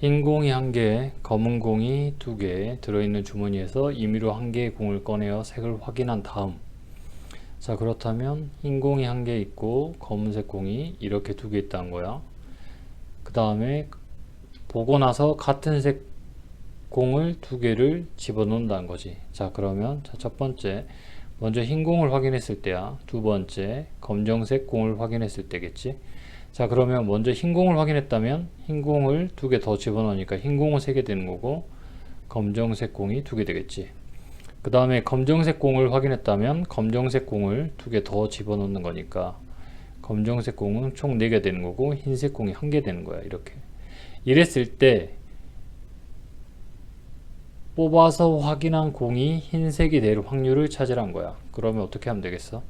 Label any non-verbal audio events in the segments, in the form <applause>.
흰 공이 한 개, 검은 공이 두 개 들어있는 주머니에서 임의로 한 개의 공을 꺼내어 색을 확인한 다음 자 그렇다면 흰 공이 한 개 있고 검은색 공이 이렇게 두 개 있다는 거야. 그 다음에 보고 나서 같은 색 공을 두 개를 집어넣는다는 거지. 자 그러면 자, 첫 번째 먼저 흰 공을 확인했을 때야. 두 번째 검정색 공을 확인했을 때겠지 자 그러면 먼저 흰 공을 확인했다면 흰 공을 두 개 더 집어넣으니까 흰 공은 세 개 되는 거고 검정색 공이 두 개 되겠지. 그 다음에 검정색 공을 확인했다면 검정색 공을 두 개 더 집어넣는 거니까 검정색 공은 총네개 되는 거고 흰색 공이 한개 되는 거야 이렇게. 이랬을 때 뽑아서 확인한 공이 흰색이 될 확률을 찾으란 거야. 그러면 어떻게 하면 되겠어?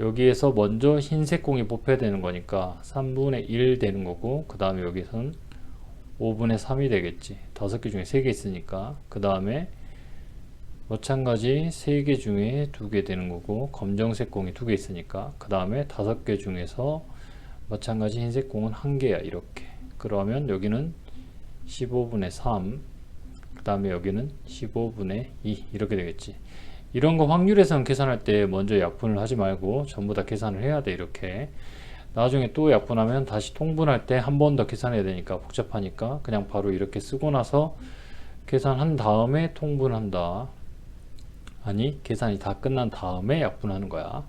여기에서 먼저 흰색 공이 뽑혀야 되는 거니까 3분의 1 되는 거고 그 다음에 여기서는 5분의 3이 되겠지. 다섯 개 중에 세개 있으니까. 그 다음에 마찬가지 세개 중에 두개 되는 거고 검정색 공이 두개 있으니까. 그 다음에 다섯 개 중에서 마찬가지 흰색 공은 한 개야 이렇게. 그러면 여기는 15분의 3그 다음에 여기는 15분의 2 이렇게 되겠지 이런 거 확률에선 계산할 때 먼저 약분을 하지 말고 전부 다 계산을 해야 돼 이렇게. 나중에 또 약분하면 다시 통분할 때 한 번 더 계산해야 되니까 복잡하니까 그냥 바로 이렇게 쓰고 나서 계산한 다음에 통분한다. 아니 계산이 다 끝난 다음에 약분하는 거야.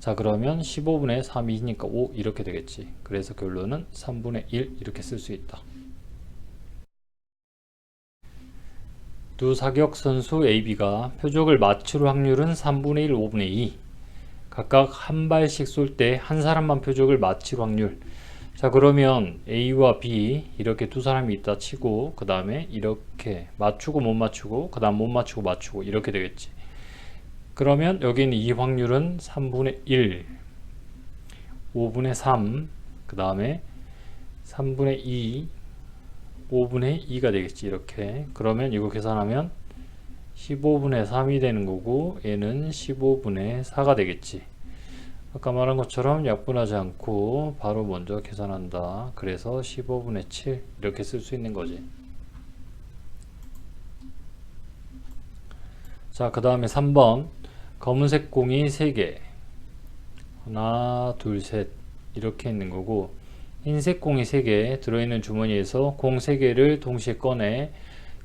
자 그러면 15분의 3이니까 5 이렇게 되겠지. 그래서 결론은 3분의 1 이렇게 쓸 수 있다 두 사격 선수 AB가 표적을 맞출 확률은 3분의 1, 5분의 2 각각 한 발씩 쏠 때 한 사람만 표적을 맞힐 확률. 자 그러면 A와 B 이렇게 두 사람이 있다 치고 그 다음에 이렇게 맞추고 못 맞추고 그 다음 못 맞추고 맞추고 이렇게 되겠지. 그러면 여기는 이 확률은 3분의 1 5분의 3 그 다음에 3분의 2 5분의 2가 되겠지 이렇게. 그러면 이거 계산하면 15분의 3이 되는 거고 얘는 15분의 4가 되겠지. 아까 말한 것처럼 약분하지 않고 바로 먼저 계산한다. 그래서 15분의 7 이렇게 쓸 수 있는 거지. 자그 다음에 3번. 검은색 공이 3개. 하나 둘 셋. 이렇게 있는 거고 흰색 공이 3개 들어있는 주머니에서 공 3개를 동시에 꺼내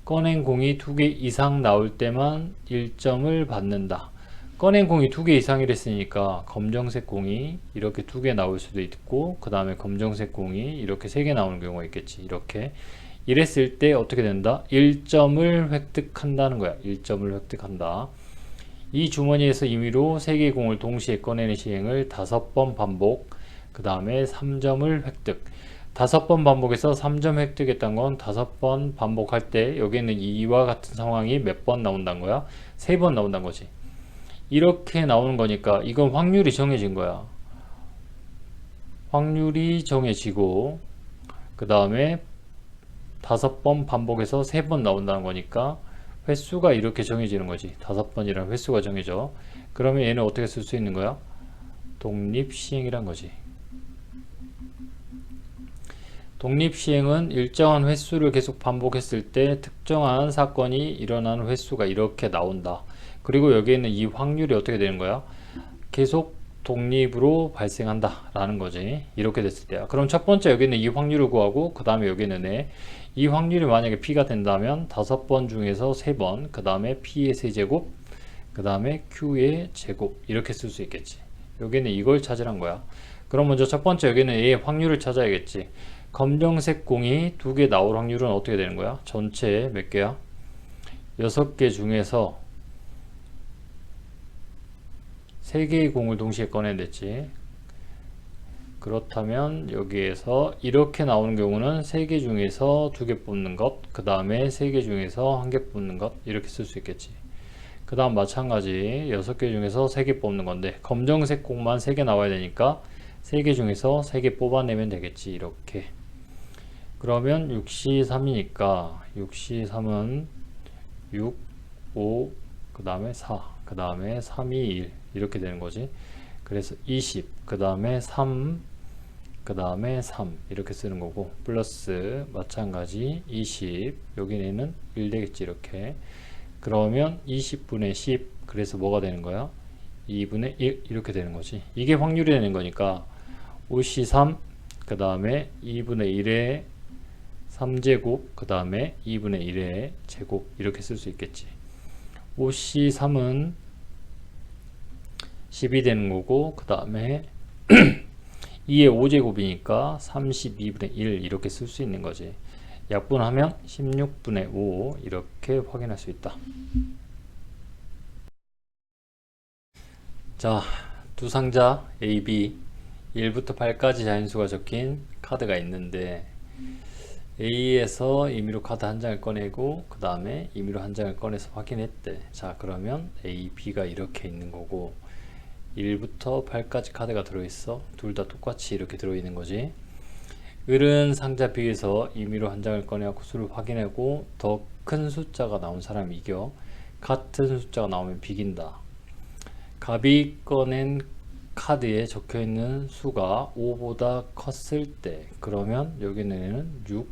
꺼낸 공이 2개 이상 나올 때만 1점을 받는다. 꺼낸 공이 2개 이상이랬으니까 검정색 공이 이렇게 2개 나올 수도 있고 그 다음에 검정색 공이 이렇게 3개 나오는 경우가 있겠지. 이렇게 이랬을 때 어떻게 된다? 1점을 획득한다는 거야. 1점을 획득한다. 이 주머니에서 임의로 3개의 공을 동시에 꺼내는 시행을 5번 반복 그 다음에 3점을 획득 다섯 번 반복해서 3점 획득했던 건 다섯 번 반복할 때 여기는 이와 같은 상황이 몇 번 나온다는 거야? 세 번 나온다는 거지. 이렇게 나오는 거니까 이건 확률이 정해진 거야. 확률이 정해지고 그 다음에 다섯 번 반복해서 세 번 나온다는 거니까 횟수가 이렇게 정해지는 거지. 다섯 번이라는 횟수가 정해져. 그러면 얘는 어떻게 쓸 수 있는 거야? 독립시행이란 거지. 독립시행은 일정한 횟수를 계속 반복했을 때 특정한 사건이 일어나는 횟수가 이렇게 나온다. 그리고 여기에는 이 확률이 어떻게 되는 거야? 계속 독립으로 발생한다 라는 거지 이렇게 됐을 때야 그럼 첫 번째 여기는 이 확률을 구하고 그 다음에 여기는 네. 이 확률이 만약에 p가 된다면 다섯 번 중에서 세번그 다음에 p의 세제곱 그 다음에 q의 제곱 이렇게 쓸 수 있겠지 여기는 이걸 찾으란 거야 그럼 먼저 첫 번째 여기는 a의 확률을 찾아야겠지 검정색 공이 두 개 나올 확률은 어떻게 되는 거야? 전체 몇 개야? 여섯 개 중에서 세 개의 공을 동시에 꺼내냈지. 그렇다면 여기에서 이렇게 나오는 경우는 세 개 중에서 두 개 뽑는 것, 그 다음에 세 개 중에서 한 개 뽑는 것 이렇게 쓸 수 있겠지. 그 다음 마찬가지 여섯 개 중에서 세 개 뽑는 건데 검정색 공만 세 개 나와야 되니까 세 개 중에서 세 개 뽑아내면 되겠지 이렇게. 그러면 6시 3이니까 6시 3은 6, 5, 그 다음에 4, 그 다음에 3, 2, 1 이렇게 되는 거지. 그래서 20, 그 다음에 3, 그 다음에 3 이렇게 쓰는 거고 플러스 마찬가지 20 여기는 1 되겠지 이렇게. 그러면 20분의 10 그래서 뭐가 되는 거야? 2분의 1 이렇게 되는 거지. 이게 확률이 되는 거니까 5C3 그 다음에 2분의 1의 3제곱 그 다음에 2분의 1의 제곱 이렇게 쓸 수 있겠지. 5C3은 10이 되는 거고 그 다음에 2의 <clears throat> 5제곱이니까 32분의 1 이렇게 쓸 수 있는 거지. 약분하면 16분의 5 이렇게 확인할 수 있다. 자, 두 상자 A, B. 1부터 8까지 자인수가 적힌 카드가 있는데 A에서 임의로 카드 한 장을 꺼내고 그 다음에 임의로 한 장을 꺼내서 확인했대. 자 그러면 A, B가 이렇게 있는 거고 1부터 8까지 카드가 들어있어. 둘 다 똑같이 이렇게 들어있는 거지. 을은 상자 B에서 임의로 한 장을 꺼내고 수를 확인하고 더 큰 숫자가 나온 사람이 이겨. 같은 숫자가 나오면 비긴다. 갑이 꺼낸 카드에 적혀 있는 수가 5보다 컸을 때 그러면 여기는 6,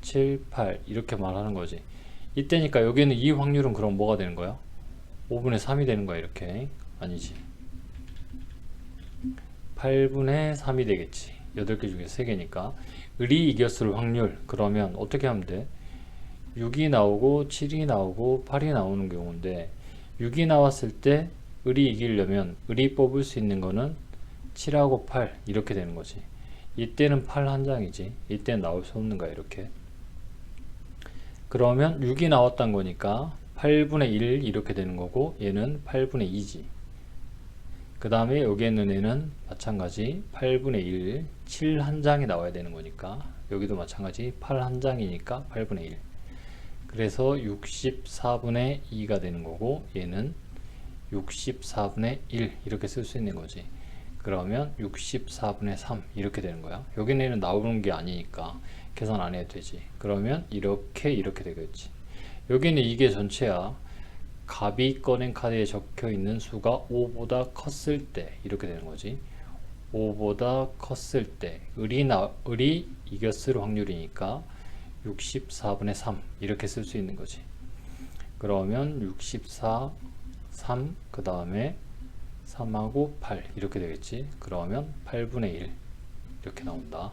7, 8 이렇게 말하는 거지. 이때니까 여기는 이 확률은 그럼 뭐가 되는 거야? 5분의 3이 되는 거야 이렇게. 아니지. 8분의 3이 되겠지. 8개 중에 3개니까. 을이 이겼을 확률 그러면 어떻게 하면 돼? 6이 나오고 7이 나오고 8이 나오는 경우인데 6이 나왔을 때 을이 이기려면 을이 뽑을 수 있는 거는 7하고 8 이렇게 되는 거지. 이때는 8 한 장이지. 이때는 나올 수 없는 거야 이렇게 그러면 6이 나왔단 거니까 8분의 1 이렇게 되는 거고 얘는 8분의 2지. 그 다음에 여기에 있는 애는 마찬가지 8분의 1 7 한 장이 나와야 되는 거니까 여기도 마찬가지 8 한 장이니까 8분의 1 그래서 64분의 2가 되는 거고 얘는 64분의 1 이렇게 쓸 수 있는 거지. 그러면 64분의 3 이렇게 되는 거야. 여기는 나오는 게 아니니까 계산 안 해도 되지. 그러면 이렇게 이렇게 되겠지. 여기는 이게 전체야. 갑이 꺼낸 카드에 적혀 있는 수가 5보다 컸을 때 이렇게 되는 거지. 5보다 컸을 때 을이, 나, 을이 이겼을 확률이니까 64분의 3 이렇게 쓸 수 있는 거지. 그러면 64 3, 그 다음에 3하고 8 이렇게 되겠지. 그러면 8분의 1 이렇게 나온다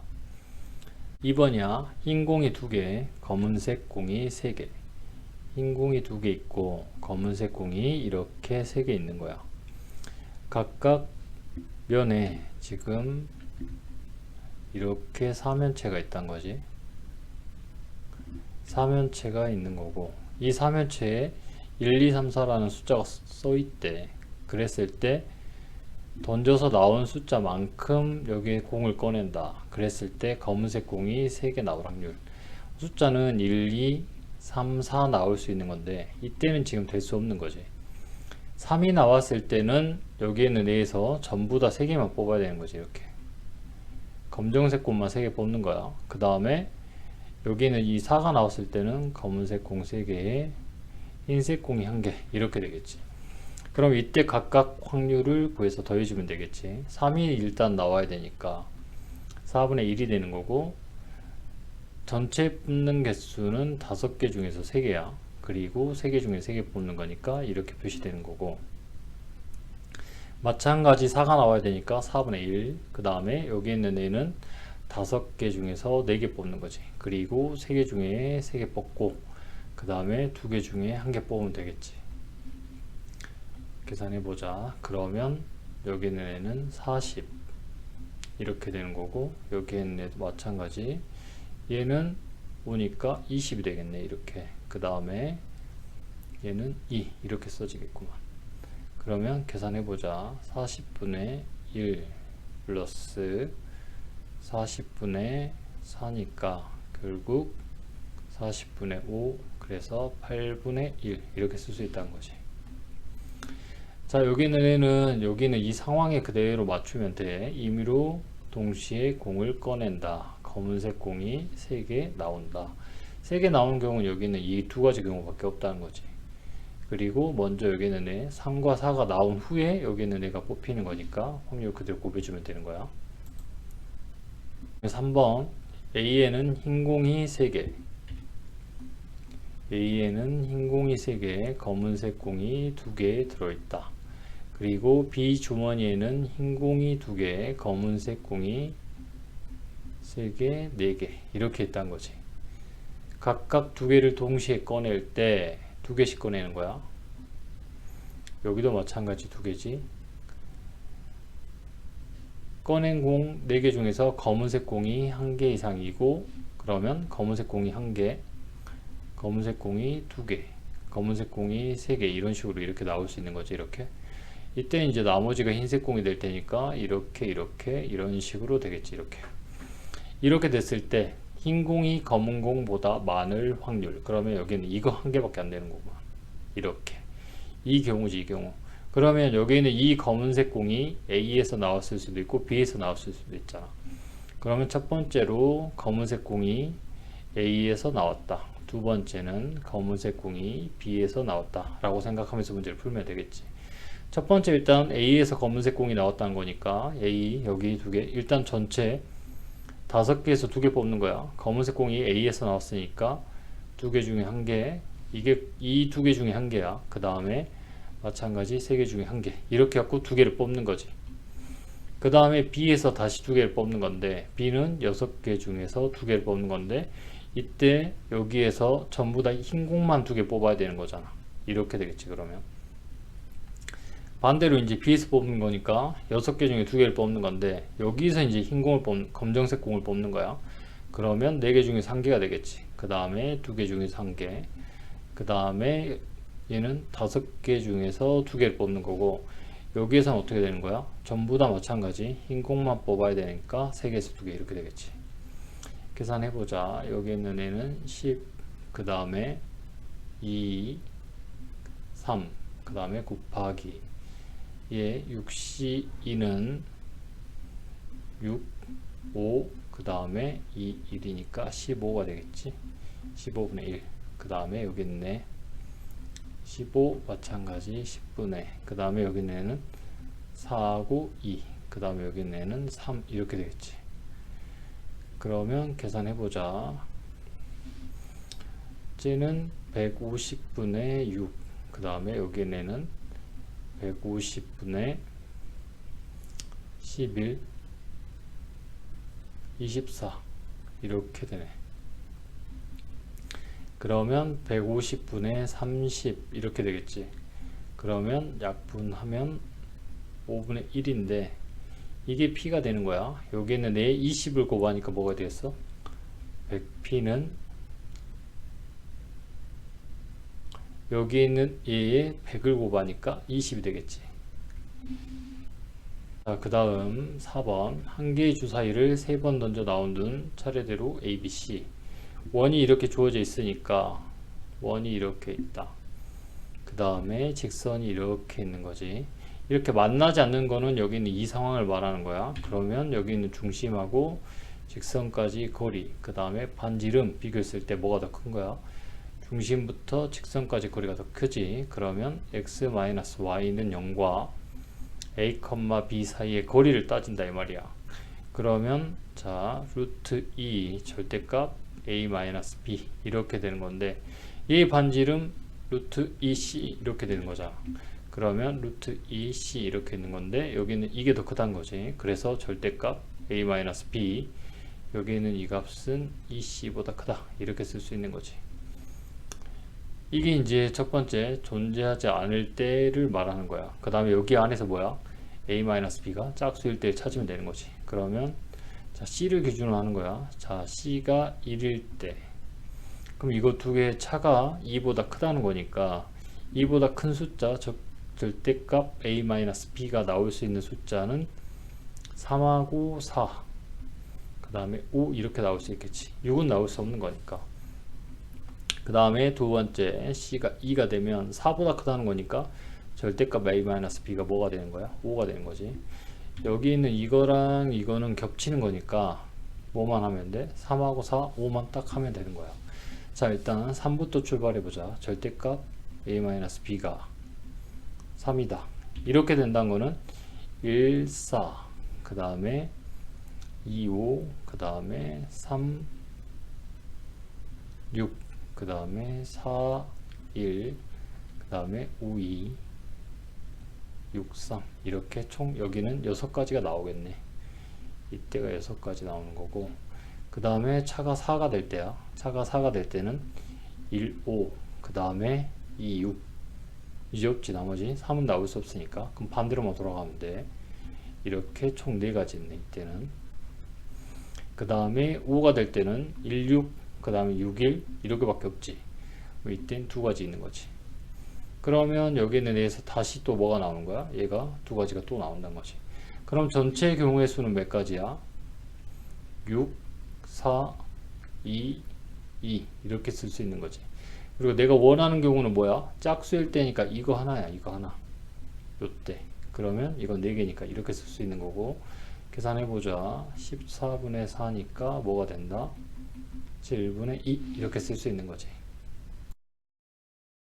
2번이야. 흰 공이 2개 검은색 공이 3개. 흰 공이 2개 있고 검은색 공이 이렇게 3개 있는 거야. 각각 면에 지금 이렇게 사면체가 있단 거지. 사면체가 있는 거고 이 사면체에 1, 2, 3, 4라는 숫자가 써 있대. 그랬을 때 던져서 나온 숫자만큼 여기에 공을 꺼낸다. 그랬을 때 검은색 공이 3개 나올 확률. 숫자는 1, 2, 3, 4 나올 수 있는 건데 이때는 지금 될 수 없는 거지. 3이 나왔을 때는 여기에는 내에서 전부 다 3개만 뽑아야 되는 거지 이렇게. 검정색 공만 3개 뽑는 거야. 그 다음에 여기는 이 4가 나왔을 때는 검은색 공 3개에 흰색 공이 한개 이렇게 되겠지 그럼 이때 각각 확률을 구해서 더해주면 되겠지. 3이 일단 나와야 되니까 4분의 1이 되는 거고 전체 뽑는 개수는 5개 중에서 3개야. 그리고 3개 중에 3개 뽑는 거니까 이렇게 표시되는 거고. 마찬가지 4가 나와야 되니까 4분의 1 그 다음에 여기 있는 애는 5개 중에서 4개 뽑는 거지. 그리고 3개 중에 3개 뽑고 그 다음에 두개 중에 한개 뽑으면 되겠지 계산해 보자. 그러면 여기 있는 애는 40 이렇게 되는 거고 여기 있는 애도 마찬가지. 얘는 오니까 20이 되겠네 이렇게. 그 다음에 얘는 2 이렇게 써지겠구만. 그러면 계산해 보자. 40분의 1 플러스 40분의 4니까 결국 40분의 5 그래서 8분의 1 이렇게 쓸 수 있다는 거지 자 여기는 여기는 이 상황에 그대로 맞추면 돼. 임의로 동시에 공을 꺼낸다. 검은색 공이 3개 나온다. 3개 나오는 경우는 여기는 이 두 가지 경우밖에 없다는 거지. 그리고 먼저 여기는 애 3과 4가 나온 후에 여기는 애가 뽑히는 거니까 확률 그대로 곱해주면 되는 거야. 3번 A에는 흰 공이 3개. A에는 흰 공이 3개, 검은색 공이 2개 들어있다. 그리고 B 주머니에는 흰 공이 2개, 검은색 공이 3개, 4개 이렇게 있다는 거지. 각각 두 개를 동시에 꺼낼 때 두 개씩 꺼내는 거야. 여기도 마찬가지 두 개지. 꺼낸 공 4개 중에서 검은색 공이 1개 이상이고 그러면 검은색 공이 1개, 검은색 공이 2개, 검은색 공이 3개 이런 식으로 이렇게 나올 수 있는 거지 이렇게. 이때 이제 나머지가 흰색 공이 될 테니까 이렇게 이렇게 이런 식으로 되겠지 이렇게. 이렇게 됐을 때 흰 공이 검은 공보다 많을 확률. 그러면 여기는 이거 한 개밖에 안 되는 거구만. 이렇게. 이 경우지, 이 경우. 그러면 여기는 이 검은색 공이 A에서 나왔을 수도 있고 B에서 나왔을 수도 있잖아. 그러면 첫 번째로 검은색 공이 A에서 나왔다. 두 번째는 검은색 공이 B에서 나왔다. 라고 생각하면서 문제를 풀면 되겠지. 첫 번째 일단 A에서 검은색 공이 나왔다는 거니까 A 여기 두 개. 일단 전체 다섯 개에서 두 개 뽑는 거야. 검은색 공이 A에서 나왔으니까 두 개 중에 한 개. 이게 이 두 개 중에 한 개야. 그 다음에 마찬가지 세 개 중에 한 개. 이렇게 갖고 두 개를 뽑는 거지. 그 다음에 B에서 다시 두 개를 뽑는 건데 B는 여섯 개 중에서 두 개를 뽑는 건데 이때 여기에서 전부 다 흰 공만 두 개 뽑아야 되는 거잖아. 이렇게 되겠지 그러면. 반대로 이제 B에서 뽑는 거니까 여섯 개 중에 두 개를 뽑는 건데 여기서 이제 흰 공을 뽑는 검정색 공을 뽑는 거야. 그러면 네개 중에서 한 개가 되겠지. 그 다음에 두개 중에서 한 개. 그 다음에 얘는 다섯 개 중에서 두 개를 뽑는 거고 여기에서는 어떻게 되는 거야? 전부 다 마찬가지 흰 공만 뽑아야 되니까 세 개에서 두개 이렇게 되겠지. 계산해 보자. 여기 있는 애는 10, 그 다음에 2, 3, 그 다음에 곱하기 예, 6C2는 6, 5, 그 다음에 2, 1이니까 15가 되겠지. 15분의 1. 그 다음에 여기 있네. 15 마찬가지 10분의 그 다음에 여기 있는 4하고 2. 그 다음에 여기 있는 3 이렇게 되겠지. 그러면 계산해 보자. 쟤는 150분의 6. 그 다음에 여기 있는 150분의 11 24 이렇게 되네. 그러면 150분의 30 이렇게 되겠지. 그러면 약분하면 5분의 1인데 이게 P가 되는 거야. 여기는 내 20을 곱하니까 뭐가 되겠어? 100P는 여기 있는 얘에 100을 곱하니까 20이 되겠지. 자, 그 다음 4번 한 개의 주사위를 세번 던져 나온 차례대로 A, B, C 원이 이렇게 주어져 있으니까 원이 이렇게 있다. 그 다음에 직선이 이렇게 있는 거지. 이렇게 만나지 않는 거는 여기 있는 이 상황을 말하는 거야. 그러면 여기 있는 중심하고 직선까지 거리, 그 다음에 반지름 비교했을 때 뭐가 더 큰 거야? 중심부터 직선까지 거리가 더 크지. 그러면 x-y는 0과 a, b 사이의 거리를 따진다 이 말이야. 그러면 자 루트 2 절대값 a-b 이렇게 되는 건데 이 반지름 루트 2c 이렇게 되는 거잖아. 그러면 루트 2c 이렇게 있는 건데 여기는 이게 더 크다는 거지. 그래서 절대값 a-b 여기는 이 값은 2c보다 크다. 이렇게 쓸 수 있는 거지 이게 이제 첫 번째 존재하지 않을 때를 말하는 거야. 그 다음에 여기 안에서 뭐야? a-b가 짝수일 때 찾으면 되는 거지. 그러면 자 c를 기준으로 하는 거야. 자 c가 1일 때 그럼 이거 두개 차가 2보다 크다는 거니까 2보다 큰 숫자 즉 절대값 a-b가 나올 수 있는 숫자는 3하고 4. 그 다음에 5 이렇게 나올 수 있겠지. 6은 나올 수 없는 거니까. 그 다음에 두 번째 C가 2가 되면 4보다 크다는 거니까 절대값 A-B가 뭐가 되는 거야? 5가 되는 거지. 여기 있는 이거랑 이거는 겹치는 거니까 뭐만 하면 돼? 3하고 4, 5만 딱 하면 되는 거야. 자 일단 3부터 출발해 보자. 절대값 A-B가 3이다. 이렇게 된다는 거는 1, 4, 그 다음에 2, 5, 그 다음에 3, 6, 그 다음에 4, 1, 그 다음에 5, 2, 6, 3 이렇게 총 여기는 6가지가 나오겠네. 이때가 6가지 나오는 거고 그 다음에 차가 4가 될 때야. 차가 4가 될 때는 1, 5, 그 다음에 2, 6 이제 없지 나머지. 3은 나올 수 없으니까. 그럼 반대로만 돌아가면 돼. 이렇게 총 4가지 있네 이때는. 그 다음에 5가 될 때는 1, 6, 그 다음에 6, 1 이렇게밖에 없지. 뭐 이땐 두 가지 있는 거지. 그러면 여기는 얘에서 다시 또 뭐가 나오는 거야? 얘가 두 가지가 또 나온다는 거지. 그럼 전체 경우의 수는 몇 가지야? 6, 4, 2, 2 이렇게 쓸 수 있는 거지. 그리고 내가 원하는 경우는 뭐야? 짝수일 때니까 이거 하나야 이거 하나. 요때. 그러면 이건 4개니까 이렇게 쓸 수 있는 거고. 계산해 보자. 14분의 4니까 뭐가 된다? 7분의 2 이렇게 쓸 수 있는 거지